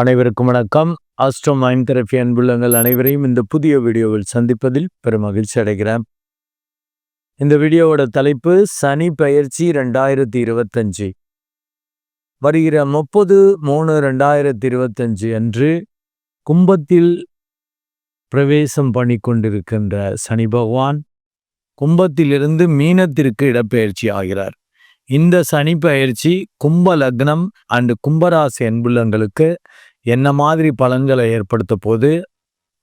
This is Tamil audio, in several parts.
அனைவருக்கும் வணக்கம். ஆஸ்ட்ரோ மைண்ட் தெரப்பி அன்புள்ளங்கள் அனைவரையும் இந்த புதிய வீடியோவில் சந்திப்பதில் பெரும் மகிழ்ச்சி அடைகிறேன். இந்த வீடியோவோட தலைப்பு சனி பயிற்சி ரெண்டாயிரத்தி இருபத்தஞ்சு. வருகிற முப்பது மூணு ரெண்டாயிரத்தி இருபத்தஞ்சு அன்று கும்பத்தில் பிரவேசம் பண்ணி கொண்டிருக்கின்ற சனி பகவான் கும்பத்திலிருந்து மீனத்திற்கு இடப்பெயர்ச்சி ஆகிறார். இந்த சனி பயிற்சி கும்ப லக்னம் அண்டு கும்பராசி அன்புள்ளங்களுக்கு என்ன மாதிரி பலன்களை ஏற்படுத்த போது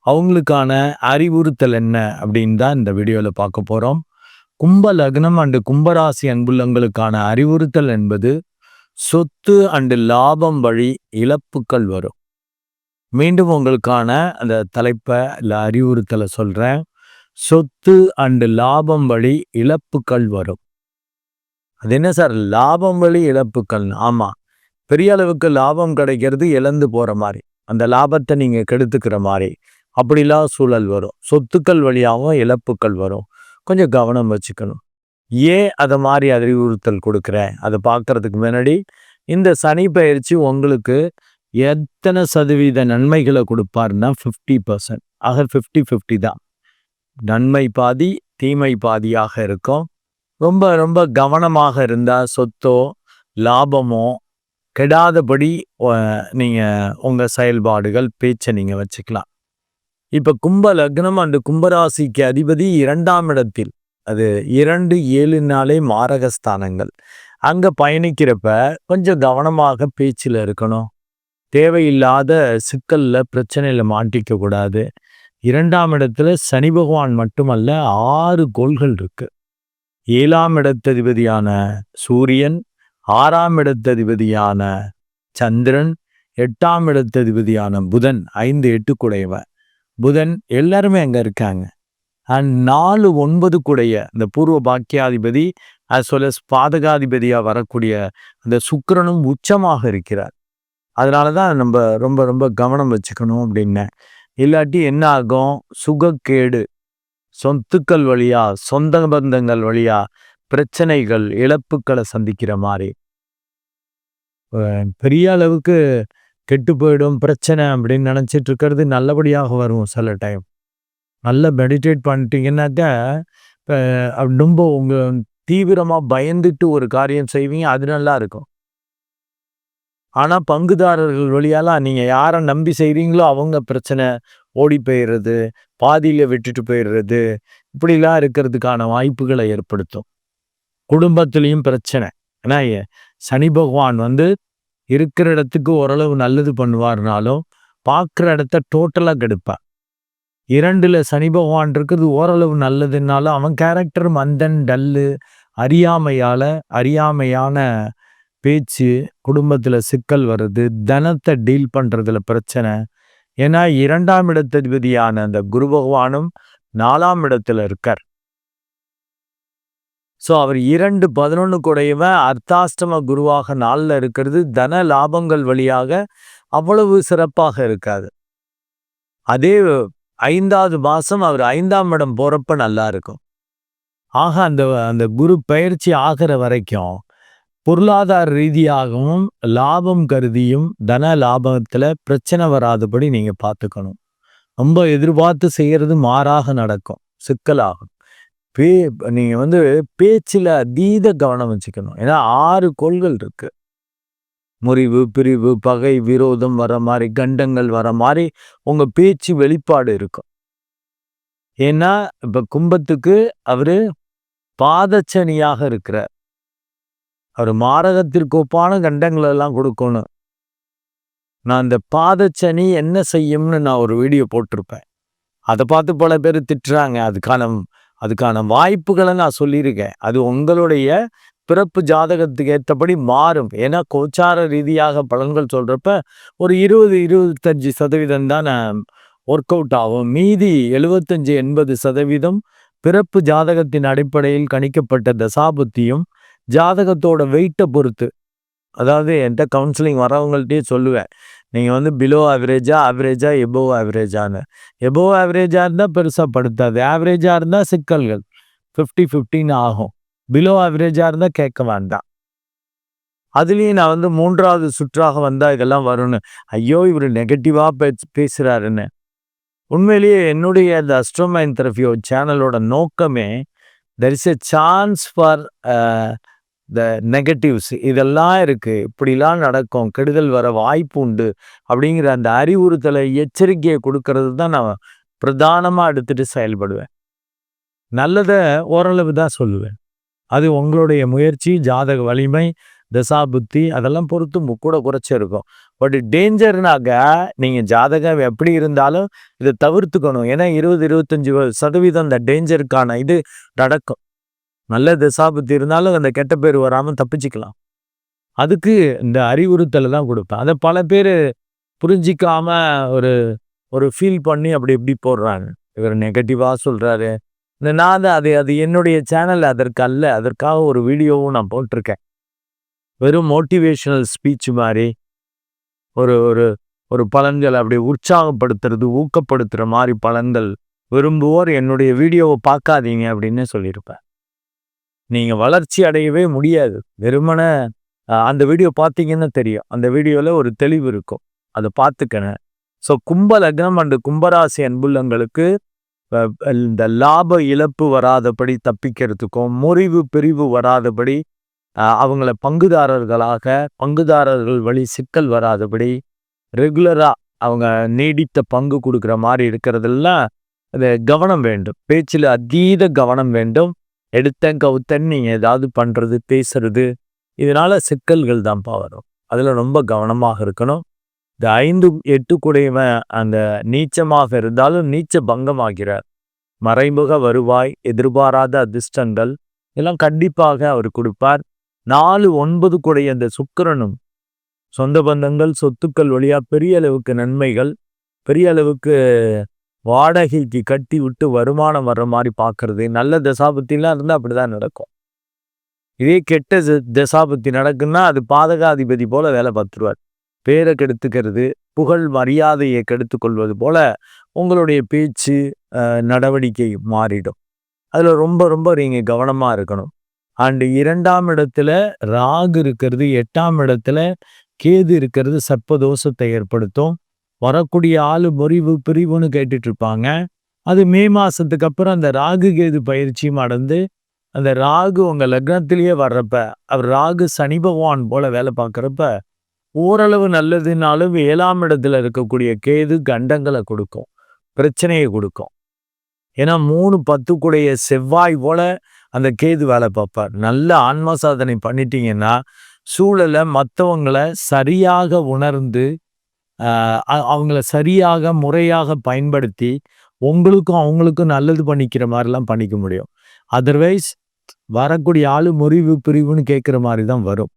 அவங்களுக்கான அறிவுறுத்தல் என்ன அப்படின்னு தான் இந்த வீடியோவில் பார்க்க போகிறோம் கும்ப லக்னம் அண்டு கும்பராசி அன்புள்ளங்களுக்கான அறிவுறுத்தல் என்பது சொத்து அண்டு லாபம் வழி இழப்புக்கள் வரும். மீண்டும் உங்களுக்கான அந்த தலைப்பை இல்லை அறிவுறுத்தலை சொல்கிறேன் சொத்து அண்டு லாபம் வழி இழப்புக்கள் வரும். அது என்ன சார்? லாபம் வழி இழப்புக்கள் ஆமாம் பெரிய அளவுக்கு லாபம் கிடைக்கிறது இழந்து போகிற மாதிரி. அந்த லாபத்தை நீங்கள் கெடுத்துக்கிற மாதிரி. அப்படிலாம் சூழல் வரும். சொத்துக்கள் வழியாகவும் இழப்புக்கள் வரும். கொஞ்சம் கவனம் வச்சுக்கணும். ஏன் அதை மாதிரி அறிவுறுத்தல் கொடுக்குறேன்? அதை பார்க்குறதுக்கு முன்னாடி இந்த சனி பயிற்சி உங்களுக்கு எத்தனை சதவீத நன்மைகளை கொடுப்பாருன்னா ஃபிஃப்டி பர்சன்ட் ஆக ஃபிஃப்டி ஃபிஃப்டி தான். நன்மை பாதி தீமை பாதியாக இருக்கும். ரொம்ப ரொம்ப கவனமாக இருந்தால் சொத்தோ லாபமோ கெடாதபடி நீங்கள் உங்கள் செயல்பாடுகள் பேச்சை நீங்கள் வச்சுக்கலாம். இப்போ கும்ப லக்னம் அண்டு கும்பராசிக்கு அதிபதி இரண்டாம் இடத்தில். அது இரண்டு ஏழு நாளே மாரகஸ்தானங்கள். அங்கே பயணிக்கிறப்ப கொஞ்சம் கவனமாக பேச்சில் இருக்கணும். தேவையில்லாத சிக்கலில் பிரச்சனையில் மாட்டிக்க கூடாது. இரண்டாம் இடத்துல சனி பகவான் மட்டுமல்ல ஆறு கோள்கள் இருக்கு. ஏழாம் இடத்ததிபதியான சூரியன் ஆறாம் இடத்ததிபதியான சந்திரன் எட்டாம் இடத்ததிபதியான புதன் ஐந்து எட்டு குடையவ புதன் எல்லாருமே அங்கே இருக்காங்க. அண்ட் நாலு ஒன்பது குடைய இந்த பூர்வ பாக்கியாதிபதி அஸ் வெல் அஸ் பாதகாதிபதியாக வரக்கூடிய அந்த சுக்கரனும் உச்சமாக இருக்கிறார். அதனால தான் நம்ம ரொம்ப ரொம்ப கவனம் வச்சுக்கணும் அப்படின்னேன் இல்லாட்டி என்ன ஆகும்? சுகக்கேடு. சொத்துக்கள் வழியா சொந்த பந்தங்கள் வழியா பிரச்சனைகள் இழப்புக்களை சந்திக்கிற மாதிரி. பெரிய அளவுக்கு கெட்டு போயிடும் பிரச்சனை அப்படின்னு நினச்சிட்டு இருக்கிறது நல்லபடியாக வரும் சில டைம் நல்லா மெடிடேட் பண்ணிட்டீங்கன்னாக்கா ரொம்ப உங்கள் தீவிரமாக பயந்துட்டு ஒரு காரியம் செய்வீங்க அது நல்லா இருக்கும். ஆனால் பங்குதாரர்கள் வழியாலாம் நீங்கள் யாரை நம்பி செய்கிறீங்களோ அவங்க பிரச்சனை ஓடி போயிடுறது பாதியில் விட்டுட்டு போயிடுறது இப்படிலாம் இருக்கிறதுக்கான வாய்ப்புகளை ஏற்படுத்தும். குடும்பத்துலேயும் பிரச்சனை. ஏன்னா சனி பகவான் வந்து இருக்கிற இடத்துக்கு ஓரளவு நல்லது பண்ணுவார்னாலும் பார்க்குற இடத்த டோட்டலாக கெடுப்பார். இரண்டில் சனி பகவான் இருக்கிறது ஓரளவு நல்லதுனாலும் அவன் கேரக்டர் மந்தன் டல்லு அறியாமையால் அறியாமையான பேச்சு குடும்பத்தில் சிக்கல் வருது தனத்தை டீல் பண்ணுறதுல பிரச்சனை. ஏன்னா இரண்டாம் இடத்ததிபதியான அந்த குரு பகவானும் நாலாம் இடத்துல இருக்கார். ஸோ அவர் இரண்டு பதினொன்று குடையவன் அர்த்தாஷ்டம குருவாக நாளில் இருக்கிறது. தன லாபங்கள் வழியாக அவ்வளவு சிறப்பாக இருக்காது. அதே ஐந்தாவது மாதம் அவர் ஐந்தாம் இடம் போகிறப்ப நல்லா இருக்கும். ஆக அந்த அந்த குரு பயிற்சி ஆகிற வரைக்கும் பொருளாதார ரீதியாகவும் லாபம் கருதியும் தன லாபத்தில் பிரச்சனை வராதபடி நீங்கள் பார்த்துக்கணும். ரொம்ப எதிர்பார்த்து செய்கிறது மாறாக நடக்கும். சிக்கலாகும். பே நீங்கள் வந்து பேச்சில் அதீத கவனம் வச்சுக்கணும். ஏன்னா ஆறு கோள்கள் இருக்கு. முறிவு பிரிவு பகை விரோதம் வர மாதிரி கண்டங்கள் வர மாதிரி உங்கள் பேச்சு வெளிப்பாடு இருக்கும். ஏன்னா இப்போ கும்பத்துக்கு அவர் பாதச்சனியாக இருக்கிறார். அவர் மாரகத்திற்கு ஒப்பான கண்டங்கள் எல்லாம் கொடுக்கணும். நான் இந்த பாதச்சனி என்ன செய்யும்னு நான் ஒரு வீடியோ போட்டிருப்பேன். அதை பார்த்து பல பேர் திட்டுறாங்க. அதுக்கான அதுக்கான வாய்ப்புகளை நான் சொல்லியிருக்கேன். அது உங்களுடைய பிறப்பு ஜாதகத்துக்கு ஏற்றபடி மாறும். ஏன்னா கோச்சார ரீதியாக பலன்கள் சொல்கிறப்ப ஒரு இருபது இருபத்தஞ்சி சதவீதம் தான் ஒர்க் அவுட் ஆகும். மீதி எழுபத்தஞ்சி எண்பது சதவீதம் பிறப்பு ஜாதகத்தின் அடிப்படையில் கணிக்கப்பட்ட தசாபுத்தியும் ஜாதகத்தோட வெயிட்டை பொறுத்து. அதாவது என்கிட்ட கவுன்சிலிங் வரவங்கள்ட்டே சொல்லுவேன். நீங்கள் வந்து பிலோ ஆவரேஜா ஆவரேஜா எபோவ் ஆவரேஜான்னு எபோவ் ஆவரேஜாக இருந்தால் பெருசாக படுத்தாது. ஆவரேஜாக இருந்தால் சிக்கல்கள். ஃபிஃப்டி ஃபிஃப்டின்னு ஆகும். பிலோ ஆவரேஜாக இருந்தால் கேட்க வேண்டாம். அதுலேயும் நான் வந்து மூன்றாவது சுற்றாக வந்தால் இதெல்லாம் வரும்னு. ஐயோ இவர் நெகட்டிவாக பே பேசுகிறாருன்னு உண்மையிலேயே என்னுடைய அந்த அஸ்ட்ரோமைன் தெரபியோ சேனலோட நோக்கமே there is a chance for the negatives இதெல்லாம் இருக்குது இப்படிலாம் நடக்கும். கெடுதல் வர வாய்ப்பு உண்டு. அப்படிங்கிற அந்த அறிவுறுத்தலை எச்சரிக்கையை கொடுக்கறது தான் நான் பிரதானமாக எடுத்துகிட்டு செயல்படுவேன். நல்லதை ஓரளவு தான் சொல்லுவேன். அது உங்களுடைய முயற்சி ஜாதக வலிமை தசா புத்தி அதெல்லாம் பொறுத்து கூட குறைச்சி இருக்கும். பட் டேஞ்சர்னாக்க நீங்கள் ஜாதகம் எப்படி இருந்தாலும் இதை தவிர்த்துக்கணும். ஏன்னா இருபது இருபத்தஞ்சி சதவீதம் அந்த டேஞ்சருக்கான இது நடக்கும். நல்ல திசாபுத்தி இருந்தாலும் அந்த கெட்ட பேர் வராமல் தப்பிச்சுக்கலாம். அதுக்கு இந்த அறிவுறுத்தலை தான் கொடுப்பேன். அதை பல பேர் புரிஞ்சிக்காம ஒரு ஒரு ஃபீல் பண்ணி அப்படி இப்படி போடுறாங்க. இவர் நெகட்டிவாக சொல்கிறாரு இந்த நான் தான் அது அது என்னுடைய சேனல் அதற்கு அல்ல. அதற்காக ஒரு வீடியோவும் நான் போட்டிருக்கேன். வெறும் மோட்டிவேஷனல் ஸ்பீச் மாதிரி ஒரு ஒரு ஒரு பலன்கள் அப்படி உற்சாகப்படுத்துறது ஊக்கப்படுத்துகிற மாதிரி பலன்கள் விரும்புவோர் என்னுடைய வீடியோவை பார்க்காதீங்க அப்படின்னு சொல்லியிருப்பேன். நீங்கள் வளர்ச்சி அடையவே முடியாது. வெறுமனே அந்த வீடியோ பார்த்தீங்கன்னு தெரியும். அந்த வீடியோவில் ஒரு தெளிவு இருக்கும். அதை பார்த்துக்கணும் ஸோ கும்ப லக்னம் அண்டு கும்பராசி அன்புள்ளங்களுக்கு இந்த லாப இழப்பு வராதபடி தப்பிக்கிறதுக்கும் முறிவு பிரிவு வராதபடி அவங்கள பங்குதாரர்களாக பங்குதாரர்கள் வழி சிக்கல் வராதபடி ரெகுலராக அவங்க நீடித்த பங்கு கொடுக்குற மாதிரி இருக்கிறதெல்லாம் அது கவனம் வேண்டும். பேச்சில் அதீத கவனம் வேண்டும். எடுத்தேன் கவுத்தன் நீங்கள் ஏதாவது பண்ணுறது பேசுறது. இதனால சிக்கல்கள் தான்ப்பா வரும். அதில் ரொம்ப கவனமாக இருக்கணும். இந்த ஐந்து எட்டு குடையவன் அந்த நீச்சமாக இருந்தாலும் நீச்ச பங்கமாகிறார் மறைமுக வருவாய் எதிர்பாராத அதிர்ஷ்டங்கள் எல்லாம் கண்டிப்பாக அவர் கொடுப்பார். நாலு ஒன்பது கூடைய அந்த சுக்கரனும் சொந்த பந்தங்கள் சொத்துக்கள் வழியா பெரிய அளவுக்கு நன்மைகள் பெரிய அளவுக்கு வாடகைக்கு கட்டி விட்டு வருமானம் வர்ற மாதிரி பார்க்கறது நல்ல தசாபத்திலாம் இருந்தால் அப்படிதான் நடக்கும். இதே கெட்ட தசாபத்தி நடக்குன்னா அது பாதகாதிபதி போல வேலை பார்த்துருவார். பேரை கெடுத்துக்கிறது புகழ் மரியாதையை கெடுத்து கொள்வது போல உங்களுடைய பேச்சு நடவடிக்கை மாறிடும். அதில் ரொம்ப ரொம்ப நீங்கள் கவனமாக இருக்கணும். அண்டு இரண்டாம் இடத்துல ராகு இருக்கிறது எட்டாம் இடத்துல கேது இருக்கிறது சர்ப்பதோஷத்தை ஏற்படுத்தும். வரக்கூடிய ஆளு முறிவு பிரிவுன்னு கேட்டுட்டு இருப்பாங்க அது மே மாசத்துக்கு அப்புறம் அந்த ராகு கேது பயிற்சியும் அடைந்து அந்த ராகு உங்க லக்னத்திலேயே வர்றப்ப அவர் ராகு சனி பகவான் போல வேலை பார்க்குறப்ப ஓரளவு நல்லதுனாலும் ஏழாம் இடத்துல இருக்கக்கூடிய கேது கண்டங்களை கொடுக்கும் பிரச்சனையை கொடுக்கும். ஏன்னா மூணு பத்துக்குடைய செவ்வாய் போல அந்த கேது வேலை பார்ப்பார். நல்ல ஆன்ம சாதனை பண்ணிட்டீங்கன்னா சூழலை மற்றவங்களை சரியாக உணர்ந்து அவங்கள சரியாக முறையாக பயன்படுத்தி உங்களுக்கும் அவங்களுக்கும் நல்லது பண்ணிக்கிற மாதிரிலாம் பண்ணிக்க முடியும். அதர்வைஸ் வரக்கூடிய ஆளு முறிவு பிரிவுன்னு கேட்குற மாதிரி தான் வரும்.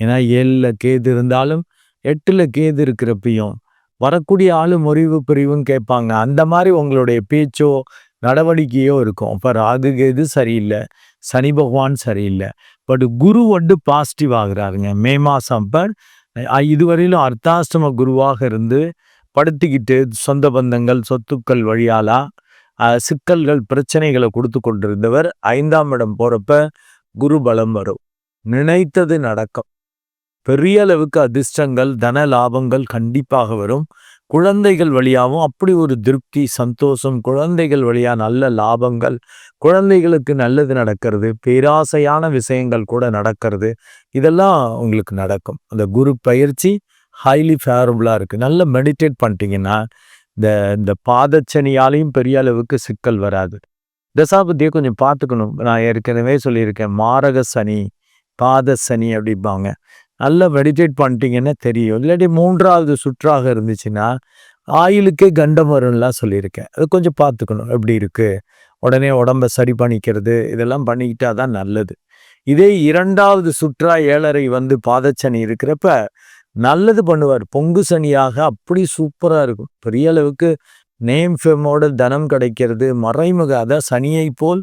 ஏன்னா ஏழில் கேது இருந்தாலும் எட்டில் கேது இருக்கிறப்பையும் வரக்கூடிய ஆளு முறிவு பிரிவுன்னு கேட்பாங்க. அந்த மாதிரி உங்களுடைய பேச்சோ நடவடிக்கையோ இருக்கும். அப்போ ராகு கேது சரியில்லை. சனி பகவான் சரியில்லை. பட் குரு வந்து பாசிட்டிவ் ஆகுறாருங்க. மே மாதம் பர் இதுவரையிலும் அர்த்தாஷ்டம குருவாக இருந்து படுத்திக்கிட்டு சொந்த பந்தங்கள் சொத்துக்கள் வழியாலா சிக்கல்கள் பிரச்சனைகளை கொடுத்து கொண்டிருந்தவர் ஐந்தாம் இடம் போகிறப்ப குரு பலம் வரும். நினைத்தது நடக்கும். பெரிய அளவுக்கு அதிர்ஷ்டங்கள் தன லாபங்கள் கண்டிப்பாக வரும். குழந்தைகள் வழியாகவும் அப்படி ஒரு திருப்தி சந்தோஷம் குழந்தைகள் வழியாக நல்ல லாபங்கள் குழந்தைகளுக்கு நல்லது நடக்கிறது பேராசையான விஷயங்கள் கூட நடக்கிறது இதெல்லாம் உங்களுக்கு நடக்கும். அந்த குரு பயிற்சி ஹைலி ஃபேவரபுளாக இருக்குது நல்லா மெடிடேட் பண்ணிட்டீங்கன்னா இந்த இந்த பாதச்சனியாலையும் பெரிய அளவுக்கு சிக்கல் வராது. தசாபதியை கொஞ்சம் பார்த்துக்கணும். நான் ஏற்கனவே சொல்லியிருக்கேன் மாரக சனி பாத சனி அப்படிம்பாங்க. நல்லா மெடிடேட் பண்ணிட்டீங்கன்னு தெரியும். இல்லாட்டி மூன்றாவது சுற்றாக இருந்துச்சுன்னா ஆயிலுக்கே கண்டம் வரும்லாம் சொல்லியிருக்கேன். அது கொஞ்சம் பார்த்துக்கணும் எப்படி இருக்குது உடனே உடம்ப சரி பண்ணிக்கிறது இதெல்லாம் பண்ணிக்கிட்டா தான் நல்லது. இதே இரண்டாவது சுற்றா ஏழரை வந்து பாதச்சனி இருக்கிறப்ப நல்லது பண்ணுவார். பொங்கு சனியாக அப்படி சூப்பராக இருக்கும். பெரிய அளவுக்கு நேம் ஃபேமோட தனம் கிடைக்கிறது மறைமுக அதான் சனியை போல்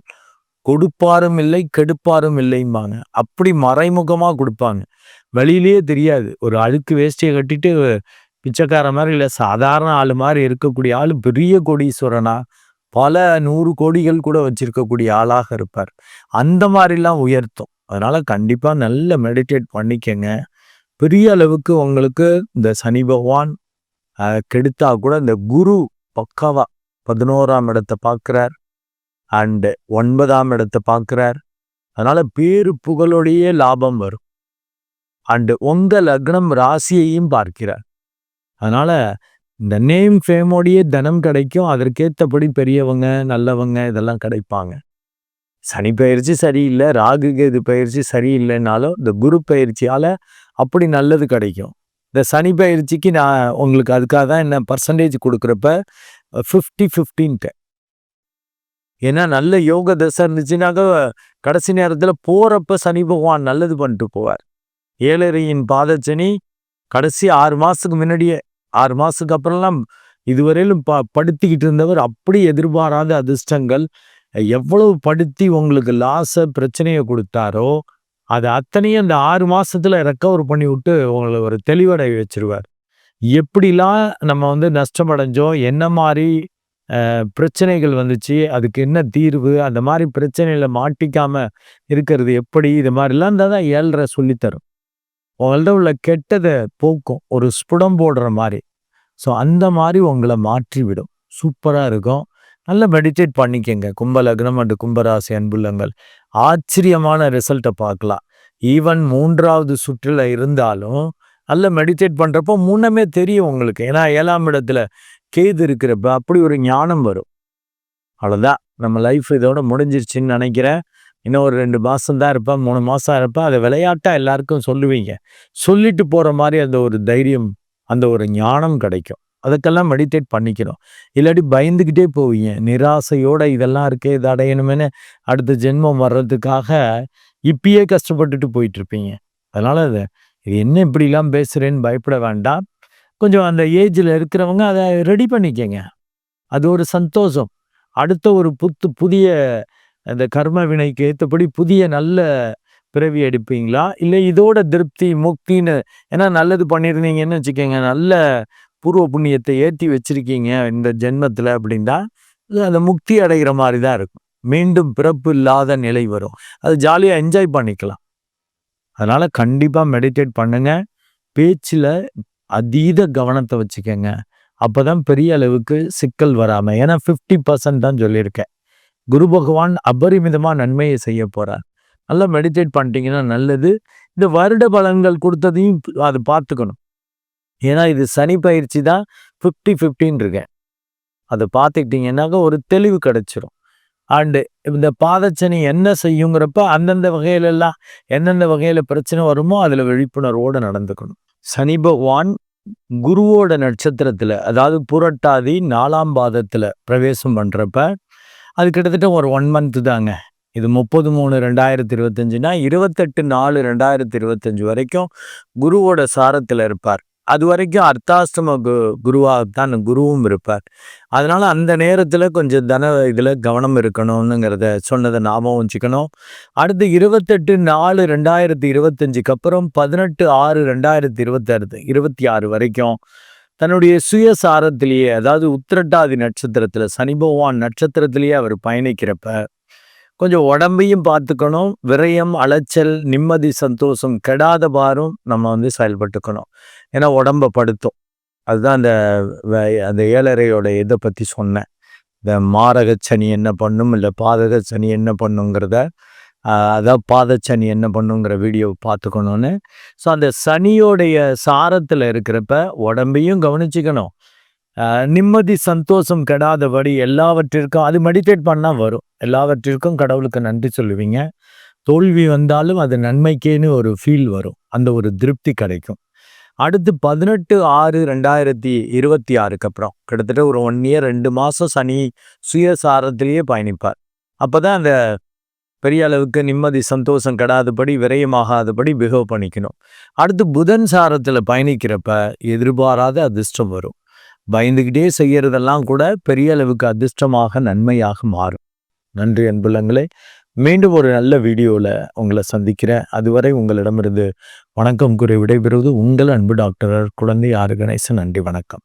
கொடுப்பாரும் இல்லை கெடுப்பாரும் இல்லைம்பாங்க. அப்படி மறைமுகமாக கொடுப்பாங்க. வெளியிலேயே தெரியாது. ஒரு அழுக்கு வேஷ்டியை கட்டிட்டு பிச்சைக்கார மாதிரி இல்லை சாதாரண ஆள் மாதிரி இருக்கக்கூடிய ஆள் பெரிய கோடீஸ்வரனா பல நூறு கோடிகள் கூட வச்சிருக்கக்கூடிய ஆளாக இருப்பார். அந்த மாதிரிலாம் உயர்த்தும். அதனால் கண்டிப்பாக நல்ல மெடிடேட் பண்ணிக்கங்க. பெரிய அளவுக்கு உங்களுக்கு இந்த சனி பகவான் கெடுத்தா கூட இந்த குரு பக்காவா பதினோராம் இடத்தை பார்க்குறார். அண்டு ஒன்பதாம் இடத்தை பார்க்குறார். அதனால் பேரு புகழோடையே லாபம் வரும். அண்டு உங்கள் லக்னம் ராசியையும் பார்க்கிறார். அதனால் இந்த நேம் ஃபேமோடையே தனம் கிடைக்கும் அதற்கேற்றபடி பெரியவங்க நல்லவங்க இதெல்லாம் கிடைப்பாங்க. சனி பயிற்சி சரியில்லை ராகு கேது பயிற்சி சரியில்லைனாலும் இந்த குரு பயிற்சியால் அப்படி நல்லது கிடைக்கும். இந்த சனி பயிற்சிக்கு நான் உங்களுக்கு அதுக்காக தான் என்ன பர்சன்டேஜ் கொடுக்குறப்ப ஃபிஃப்டி ஃபிஃப்டின்ட்டு ஏன்னா நல்ல யோக தசை இருந்துச்சுனாக்க கடைசி நேரத்தில் போகிறப்ப சனி பகவான் நல்லது பண்ணிட்டு போவார். ஏழரையின் பாதச்சனி கடைசி ஆறு மாதத்துக்கு முன்னாடியே ஆறு மாதத்துக்கு அப்புறம்லாம் இதுவரையிலும் ப படுத்திக்கிட்டு இருந்தவர் அப்படி எதிர்பாராத அதிர்ஷ்டங்கள். எவ்வளவு படுத்தி உங்களுக்கு லாஸை பிரச்சனையை கொடுத்தாரோ அது அத்தனையும் அந்த ஆறு மாதத்தில் ரெக்கவர் பண்ணி விட்டு உங்களை ஒரு தெளிவடை வச்சிருவார். எப்படிலாம் நம்ம வந்து நஷ்டம் அடைஞ்சோம் என்ன மாதிரி பிரச்சனைகள் வந்துச்சு அதுக்கு என்ன தீர்வு அந்த மாதிரி பிரச்சனையில் மாட்டிக்காம இருக்கிறது எப்படி இது மாதிரிலாம் இருந்தால் தான் ஏழரை சொல்லித்தரும். உங்கள்ட்ட உள்ள கெட்டதை போக்கும். ஒரு ஸ்புடம் போடுற மாதிரி ஸோ அந்த மாதிரி உங்களை மாற்றி விடும். சூப்பராக இருக்கும். நல்லா மெடிடேட் பண்ணிக்கங்க. கும்பலக்னம் அண்டு கும்பராசி அன்புள்ளங்கள். ஆச்சரியமான ரிசல்ட்டை பார்க்கலாம். ஈவன் மூன்றாவது சுற்றில் இருந்தாலும் நல்லா மெடிடேட் பண்ணுறப்போ முன்னமே தெரியும் உங்களுக்கு. ஏன்னா ஏழாம் இடத்துல கேது இருக்கிறப்ப அப்படி ஒரு ஞானம் வரும். அவ்வளோதான் நம்ம லைஃப் இதோட முடிஞ்சிருச்சுன்னு நினைக்கிறேன். இன்னும் ஒரு ரெண்டு மாதம் தான் இருப்பேன் மூணு மாதம் இருப்பேன். அதை விளையாட்டாக எல்லாருக்கும் சொல்லுவீங்க. சொல்லிட்டு போகிற மாதிரி அந்த ஒரு தைரியம் அந்த ஒரு ஞானம் கிடைக்கும். அதுக்கெல்லாம் மெடிடேட் பண்ணிக்கணும். இல்லாட்டி பயந்துக்கிட்டே போவீங்க. நிராசையோட இதெல்லாம் இருக்கே இது அடையணுமேனு அடுத்த ஜென்மம் வர்றதுக்காக இப்பயே கஷ்டப்பட்டுட்டு போயிட்டுருப்பீங்க. அதனால் அது இது என்ன இப்படிலாம் பேசுகிறேன்னு பயப்பட வேண்டாம். கொஞ்சம் அந்த ஏஜில் இருக்கிறவங்க அதை ரெடி பண்ணிக்கங்க. அது ஒரு சந்தோஷம். அடுத்த ஒரு புத்து புதிய அந்த கர்ம வினைக்கு ஏற்றபடி புதிய நல்ல பிறவி எடுப்பீங்களா? இல்லை இதோட திருப்தி முக்தின்னு ஏன்னா நல்லது பண்ணியிருந்தீங்கன்னு வச்சுக்கோங்க நல்ல பூர்வ புண்ணியத்தை ஏற்றி வச்சிருக்கீங்க இந்த ஜென்மத்தில் அப்படின்னா அந்த முக்தி அடைகிற மாதிரி தான் இருக்கும். மீண்டும் பிறப்பு இல்லாத நிலை வரும். அது ஜாலியாக என்ஜாய் பண்ணிக்கலாம். அதனால் கண்டிப்பாக மெடிடேட் பண்ணுங்கள் பேச்சில் அதீத கவனத்தை வச்சுக்கோங்க. அப்போ தான் பெரிய அளவுக்கு சிக்கல் வராமல் ஏன்னா ஃபிஃப்டி பர்சன்ட் தான் சொல்லியிருக்கேன். குரு பகவான் அபரிமிதமாக நன்மையை செய்ய போகிறார் நல்லா மெடிடேட் பண்ணிட்டீங்கன்னா நல்லது. இந்த வருட பலன்கள் கொடுத்ததையும் அது பார்த்துக்கணும். ஏன்னா இது சனி பயிற்சி தான் ஃபிஃப்டி ஃபிஃப்டின் இருக்கேன். அதை பார்த்துக்கிட்டிங்கன்னாக்கா ஒரு தெளிவு கிடச்சிரும். அண்டு இந்த பாதச்சனி என்ன செய்யுங்கிறப்ப அந்தந்த வகையிலெல்லாம் எந்தெந்த வகையில் பிரச்சனை வருமோ அதில் விழிப்புணர்வோடு நடந்துக்கணும். சனி பகவான் குருவோட நட்சத்திரத்தில் அதாவது புரட்டாதி நாலாம் பாதத்தில் பிரவேசம் பண்ணுறப்ப அது கிட்டத்தட்ட ஒரு ஒன் மந்த்து தாங்க. இது முப்பது மூணு ரெண்டாயிரத்தி இருபத்தஞ்சுனா இருபத்தெட்டு நாலு ரெண்டாயிரத்தி இருபத்தஞ்சு வரைக்கும் குருவோட சாரத்தில் இருப்பார். அது வரைக்கும் அர்த்தாஷ்டம கு குருவாகத்தான் குருவும் இருப்பார். அதனால் அந்த நேரத்தில் கொஞ்சம் தன இதில் கவனம் இருக்கணும்னுங்கிறத சொன்னதை ஞாபகம் வச்சுக்கணும். அடுத்து இருபத்தெட்டு நாலு ரெண்டாயிரத்தி இருபத்தஞ்சுக்கு அப்புறம் பதினெட்டு ஆறு ரெண்டாயிரத்தி இருபத்தாறு இருபத்தி ஆறு வரைக்கும் தன்னுடைய சுயசாரத்திலேயே அதாவது உத்திரட்டாதி நட்சத்திரத்தில் சனி பகவான் நட்சத்திரத்திலேயே அவர் பயணிக்கிறப்ப கொஞ்சம் உடம்பையும் பார்த்துக்கணும் விரயம் அலைச்சல் நிம்மதி சந்தோஷம் கெடாத பாரும் நம்ம வந்து செயல்பட்டுக்கணும். ஏன்னா உடம்பை படுத்தும். அதுதான் அந்த அந்த ஏழரையோட இதை பற்றி சொன்னேன். இந்த மாரக சனி என்ன பண்ணும் இல்லை பாதக சனி என்ன பண்ணுங்கிறத அதான் பாதச்சனி என்ன பண்ணுங்கிற வீடியோவை பார்த்துக்கணும்னு. ஸோ அந்த சனியோடைய சாரத்தில் இருக்கிறப்ப உடம்பையும் கவனிச்சுக்கணும். நிம்மதி சந்தோஷம் கெடாதபடி எல்லாவற்றிற்கும் அது மெடிடேட் பண்ணால் வரும். எல்லாவற்றிற்கும் கடவுளுக்கு நன்றி சொல்லுவீங்க. தோல்வி வந்தாலும் அது நன்மைக்கேன்னு ஒரு ஃபீல் வரும். அந்த ஒரு திருப்தி கிடைக்கும். அடுத்து பதினெட்டு ஆறு ரெண்டாயிரத்தி இருபத்தி ஆறுக்கு அப்புறம். கிட்டத்தட்ட ஒரு ஒன் இயர் ரெண்டு மாதம் சனி சுயசாரத்திலேயே பயணிப்பார். அப்போ தான் அந்த பெரிய அளவுக்கு நிம்மதி சந்தோஷம் கெடாதபடி விரயமாகாதபடி பிஹேவ் பண்ணிக்கணும். அடுத்து புதன் சாரத்தில் பயணிக்கிறப்ப எதிர்பாராத அதிர்ஷ்டம் வரும். பயந்துக்கிட்டே செய்கிறதெல்லாம் கூட பெரிய அளவுக்கு அதிர்ஷ்டமாக நன்மையாக மாறும். நன்றி அன்புள்ளங்களே மீண்டும் ஒரு நல்ல வீடியோவில் உங்களை சந்திக்கிறேன். அதுவரை உங்களிடமிருந்து வணக்கம் கூறி விடைபெறுவது உங்கள் அன்பு டாக்டர் குழந்தை ஆறு கணேசன் நன்றி வணக்கம்.